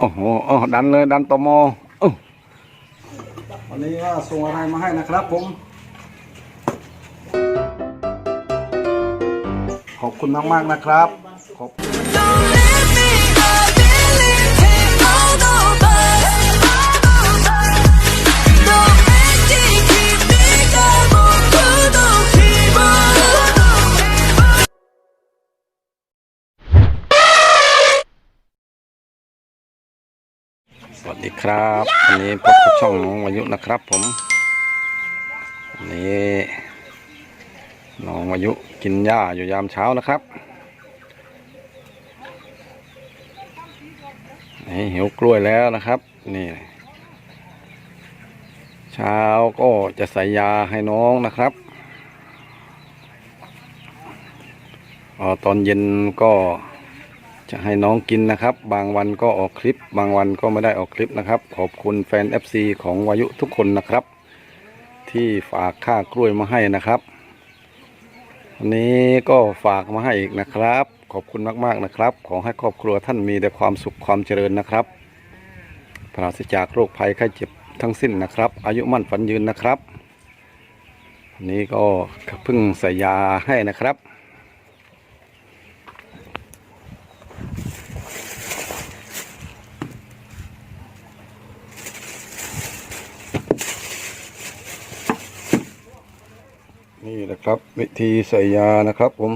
โอ้โหอ้ดันเลยดันตมอวันนี้ว่าส่งอะไรมาให้นะครับผม ขอบคุณมาก ๆ นะครับขอบ ดีครับวันนี้พบกับช่องน้องวายุนะครับผมนนี้น้องวายุกินหญ้าอยู่ยามเช้านะครับนี่หิวกล้วยแล้วนะครับ นี่ เช้าก็จะใส่ยาให้น้องนะครับออตอนเย็นก็ จะให้น้องกินนะครับ บางวันก็ออกคลิป บางวันก็ไม่ได้ออกคลิปนะครับ ขอบคุณแฟน FC ของวายุทุกคนนะครับ ที่ฝากค่ากล้วยมาให้นะครับวันนี้ก็ฝากมาให้อีกนะครับ ขอบคุณมากๆนะครับ ขอให้ครอบครัวท่านมีแต่ความสุขความเจริญนะครับปราศจากโรคภัยไข้เจ็บทั้งสิ้นนะครับ อายุมั่นฝันยืนนะครับวันนี้ก็เพิ่งใส่ยาให้นะครับ นี่แหละครับ วิธีใส่ยานะครับผม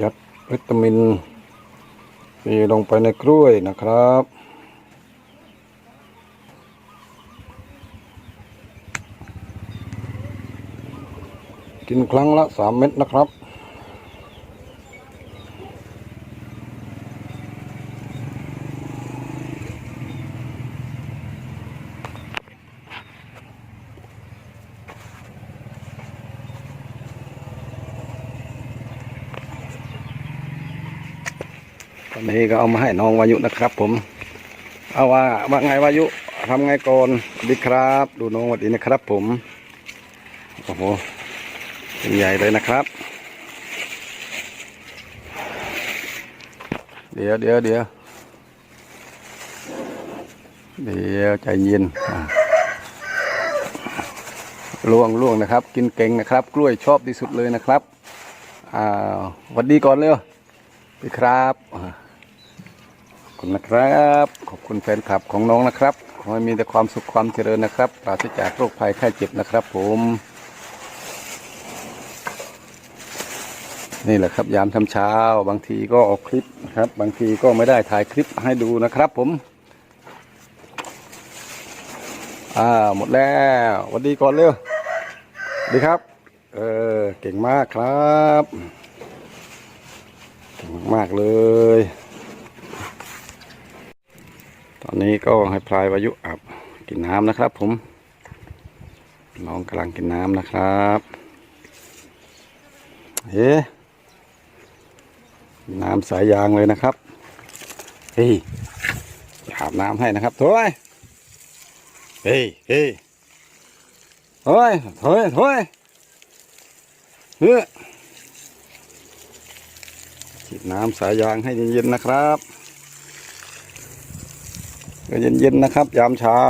ยัดวิตามินนี่ลงไปในกล้วยนะครับกินครั้งละสามเม็ดนะครับ นนี้ก็เอามาให้น้องวายุนะครับ ผม เอาว่าว่าไงวายุทำไงก่อนสวัสดีครับ ดูน้องสวัสดีนะครับ ผมโอ้โหเป็นใหญ่เลยนะครับ เดี๋ยวเดี๋ยวเดี๋ยวเดี๋ยวใจเย็นล่วงล่วงนะครับ กินเก่งนะครับ กล้วยชอบที่สุดเลยนะครับอ่าสวัสดีก่อนเร็วพี่ครับ คุณนะครับ ขอบคุณแฟนคลับของน้องนะครับ ขอให้มีแต่ความสุขความเจริญนะครับปราศจากโรคภัยไข้เจ็บนะครับ ผม นี่แหละครับ ยามทำเช้า บางทีก็ออกคลิปนะครับ บางทีก็ไม่ได้ถ่ายคลิปให้ดูนะครับ ผมอ่าหมดแล้วสวัสดีก่อนเร็วดีครับ เออเก่งมากครับ เก่งมากเลย ตอนนี้ก็ให้พลายวายุอาบกินน้ำนะครับ ผมน้องกำลังกินน้ำนะครับเฮ้น้ำสายยางเลยนะครับเฮ้ยอาบน้ำให้นะครับโถ่ยเฮ้ยเฮ้ยโถ่ยโถ่ยโถ่ยเฮ้ยฉีดน้ำสายยางให้เย็นๆนะครับ ก็เย็นๆนะครับ ยามเช้า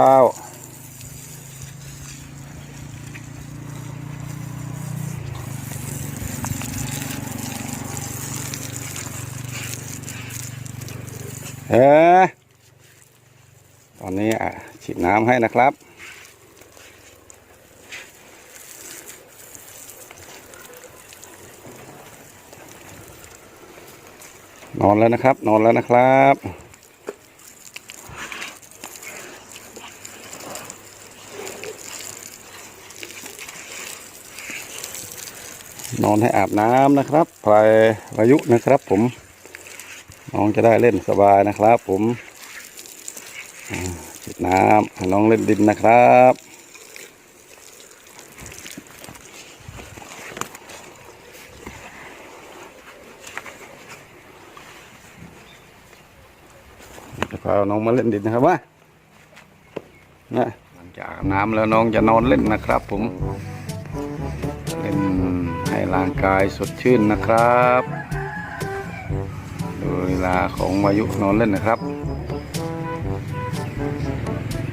เฮ้ตอนนี้อะฉีดน้ำให้นะครับนอนแล้วนะครับ นอนแล้วนะครับ นอนให้อาบน้ำนะครับพลายอายุนะครับ ผมน้องจะได้เล่นสบายนะครับ ผมอ่าฉีดน้ำให้น้องเล่นดินนะครับจะพาน้องมาเล่นดินนะครับว่านะหลังจากอาบน้ำแล้วน้องจะนอนเล่นนะครับ ผม ให้ร่างกายสดชื่นนะครับดูเวลาของวายุนอนเล่นนะครับ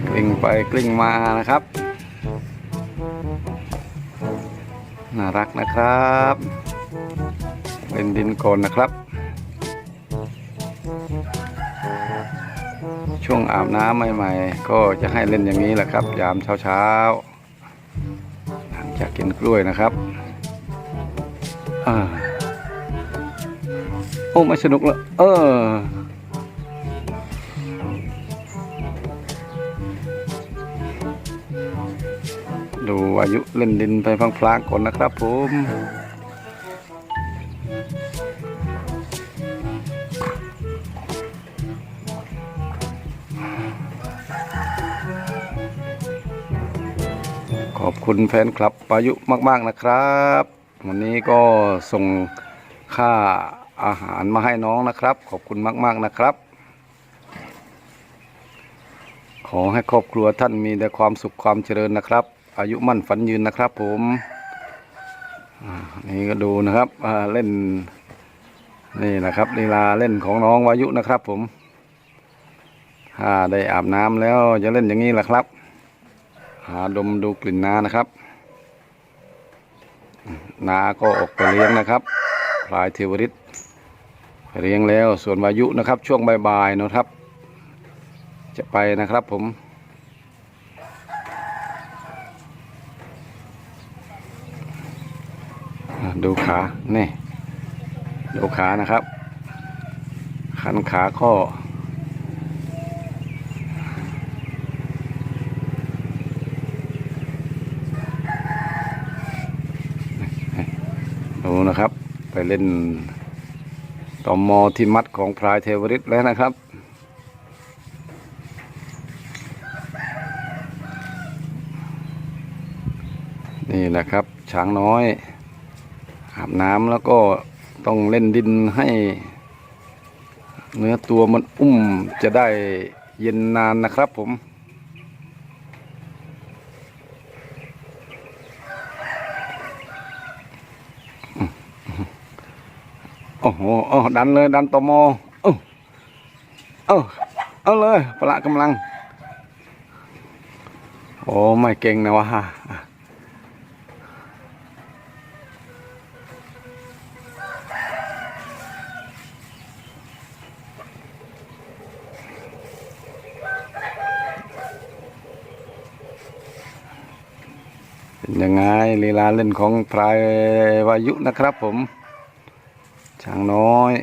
กลิ้งไปกลิ้งมานะครับ น่ารักนะครับเล่นดินก่อนนะครับ ช่วงอาบน้ำใหม่ ๆ ก็จะให้เล่นอย่างนี้แหละครับ ยามเช้าๆหลังจากกินกล้วยนะครับ อาโอ้ไม่สนุกเลยเออดูอายุเล่นดินไปพลางๆก่อนนะครับผมขอบคุณแฟนคลับอายุมาก ๆ นะครับ วันนี้ก็ส่งค่าอาหารมาให้น้องนะครับ ขอบคุณมาก ๆ นะครับ ขอให้ครอบครัวท่านมีแต่ความสุขความเจริญนะครับ อายุมั่นฝันยืนนะครับ ผมนี่ก็ดูนะครับเล่นนี่นะครับลีลาเล่นของน้องวายุนะครับ ผมถ้าได้อาบน้ำแล้วจะเล่นอย่างนี้แหละครับหาดมดูกลิ่นน้านะครับ นาก็ออกไปเลี้ยงนะครับพลายเทวริตเลี้ยงแล้วส่วนวายุนะครับ ช่วงบ่ายๆนะครับ จะไปนะครับผมดูขานี่ดูขานะครับ ขันขาขู้นะครับ ไปเล่นต่อมอที่มัดของพลายเทวริตแล้วนะครับ นี่แหละครับ ช้างน้อยอาบน้ำแล้วก็ต้องเล่นดินให้ เนื้อตัวมันอุ้มจะได้เย็นนานนะครับผม โอ้ดันเลยดันตอมอเออเออเอาเลยพละกำลัง โอ้ไม่เก่งนะวะเป็นยังไงลีลาเล่นของพรายวายุนะครับผม ช้างน้อย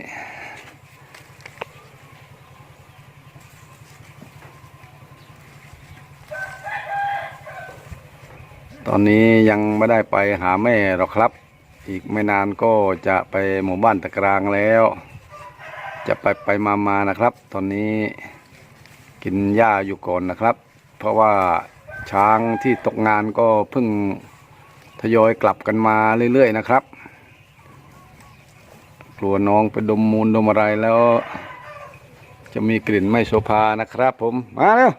ตอนนี้ยังไม่ได้ไปหาแม่หรอกครับ อีกไม่นานก็จะไปหมู่บ้านตะกรางแล้ว จะไปไปมามานะครับ ตอนนี้กินหญ้าอยู่ก่อนนะครับ เพราะว่าช้างที่ตกงานก็เพิ่งทยอยกลับกันมาเรื่อยๆนะครับ ลัวน้องไปดมมูลดมอะไรแล้ว จะมีกลิ่นไม่โสภานะครับ ผม มาเร็ว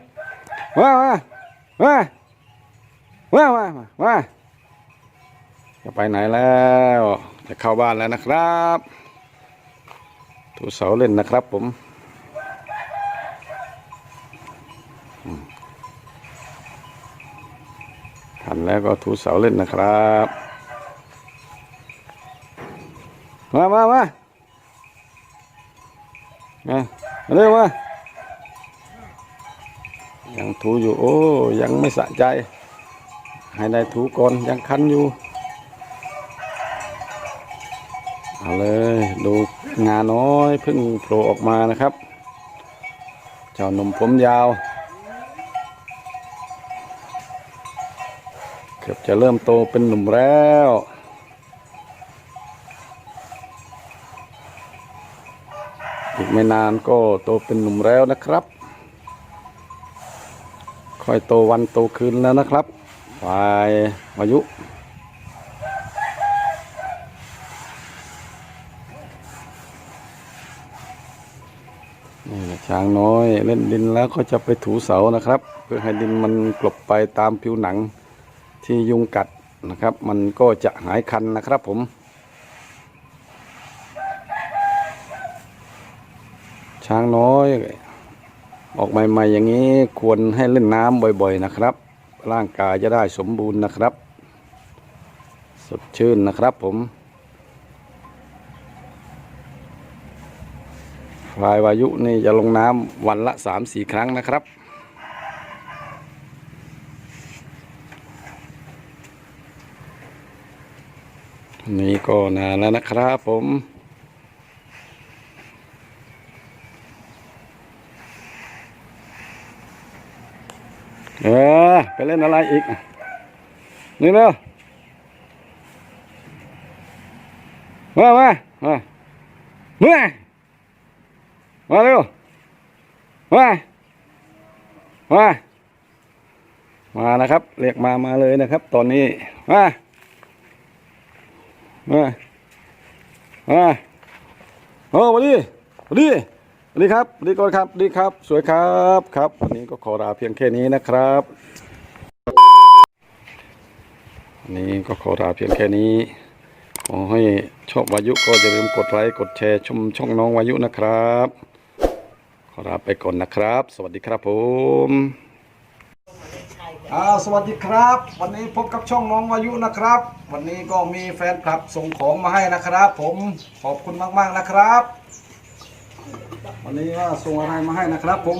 มามามามามามามาจะไปไหนแล้ว จะเข้าบ้านแล้วนะครับถูเสาเล่นนะครับผมทันแล้วก็ถูเสาเล่นนะครับ มามามา เร็วมายังถูอยู่โอ้ยังไม่สะใจ ให้ได้ถูก่อนยังคันอยู่เอาเลยดูงาน้อยเพิ่งโผล่ออกมานะครับ เจ้าหนุ่มผมยาว เกือบจะเริ่มโตเป็นหนุ่มแล้ว อีก ไม่นานก็โตเป็นหนุ่มแล้วนะครับ ค่อยโตวันโตคืนแล้วนะครับฝ่ายอายุ นี่ช้างน้อยเล่นดินแล้วก็จะไปถูเสานะครับ เพื่อให้ดินมันกลบไปตามผิวหนังที่ยุงกัดนะครับ มันก็จะหายคันนะครับผม ช้างน้อย ออกใหม่ๆอย่างนี้ควรให้เล่นน้ำบ่อยๆนะครับ ร่างกายจะได้สมบูรณ์นะครับ สดชื่นนะครับผมพลายวายุนี่จะลงน้ำวันละสามสี่ครั้งนะครับ นี่ก็นานแล้วนะครับผม เออไป เล่นอะไรอีกนี่เร็วมามามามื่อมาเร็วมามามานะครับเรียกมามาเลยนะครับ ตอนนี้มามามาโอ้มาดิมาดิสวัสดีครับสวัสดีก่อนครับสวัสดีครับ สวยครับ ครับ วันนี้ก็ขอลาเพียงแค่นี้นะครับ วันนี้ก็ขอลาเพียงแค่นี้ ขอให้ชอบวายุก็อย่าลืมกดไลค์กดแชร์ชมช่องน้องวายุนะครับ ขอลาไปก่อนนะครับ สวัสดีครับผมอ่าสวัสดีครับ วันนี้พบกับช่องน้องวายุนะครับ วันนี้ก็มีแฟนคลับส่งของมาให้นะครับ ผมขอบคุณมากๆนะครับ วันนี้ว่าส่งอะไรมาให้นะครับผม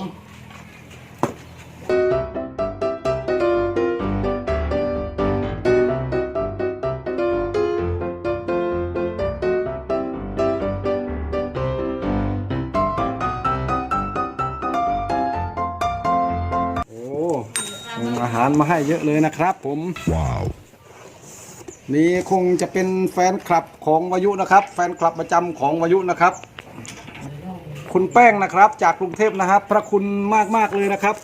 ารมาให้เยอะเลยนะครับผม ว้าว นี่คงจะเป็นแฟนคลับของวายุนะครับ แฟนคลับประจำของวายุนะครับ คุณแป้งนะครับ จากกรุงเทพนะครับ พระคุณมากมากๆเลยนะครับ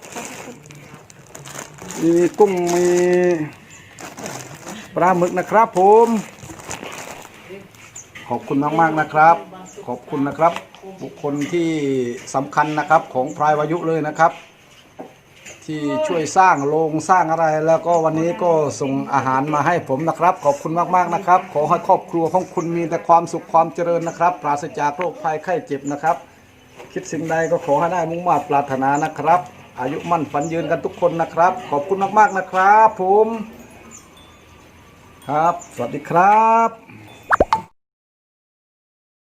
มีกุ้งมีปลาหมึกนะครับผม ขอบคุณมากมากๆนะครับ ขอบคุณนะครับ บุคคลที่สำคัญนะครับของพรายวายุเลยนะครับ ที่ช่วยสร้างโรงสร้างอะไร แล้วก็วันนี้ก็ส่งอาหารมาให้ผมนะครับ ขอบคุณมากๆนะครับ ขอให้ครอบครัวของคุณมีแต่ความสุขความเจริญนะครับ ปราศจากโรคภัยไข้เจ็บนะครับ คิดสิ่งใดก็ขอให้ได้มุ่งมา่ปรารถนานะครับ อายุมั่นฝันยืนกันทุกคนนะครับ ขอบคุณมากๆนะครับ ผม ครับ สวัสดีครับ